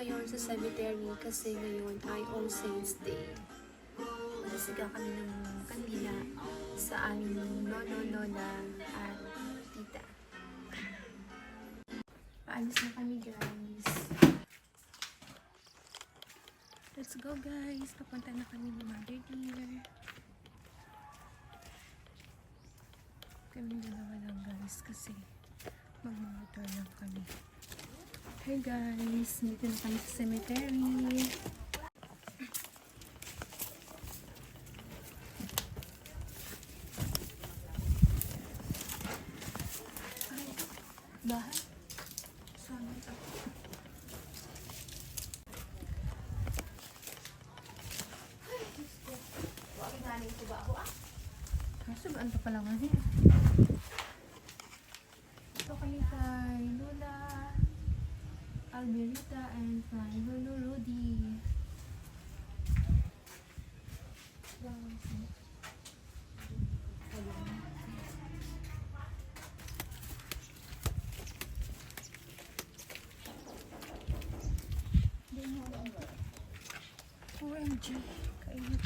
ngayon sa cemetery kasi ngayon ay All Saints Day. Nasiga kami ng kandila sa aming nono, nona at tita. Paalis na kami guys. Let's go guys. Papunta na kami ni Mother Dear. Kami dalawa lang guys kasi magmamotor lang kami. Hey guys, dito na kami sa cemetery. Ay, bahay. Sama ito. Nasaan pa pala nga din? Kay Lola Alberita and kay Lolo Rudy. OMG, kainit.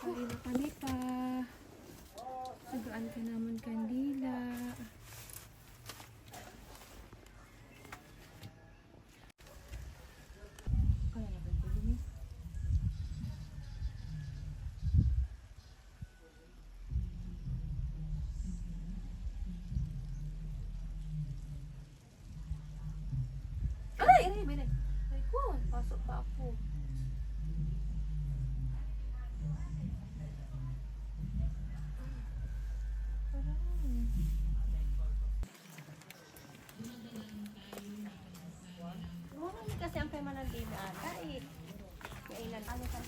Hali na kami pa. Nagaan ka naman kandila. Kaya na ba ito lumis? Ay! Ay! Ay! Ay! ko, pasok pa ako. Mura ni kasi ang pema ng game ata eh. Kailan ano ko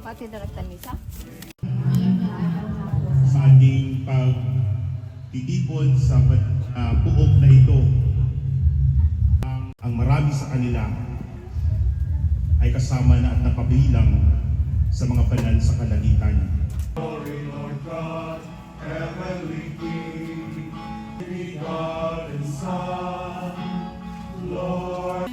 Pati dalag misa? sa ating pagtitipon sa uh, puok na ito. Ang, ang marami sa kanila ay kasama na at napabilang sa mga banal sa kalagitan. Glory, Lord God, Heavenly King, God and Son, Lord.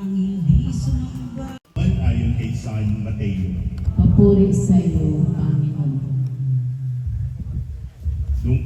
Ang hindi sumamba. Ayon kay San Mateo. Papuri sa iyo, Panginoon. Nung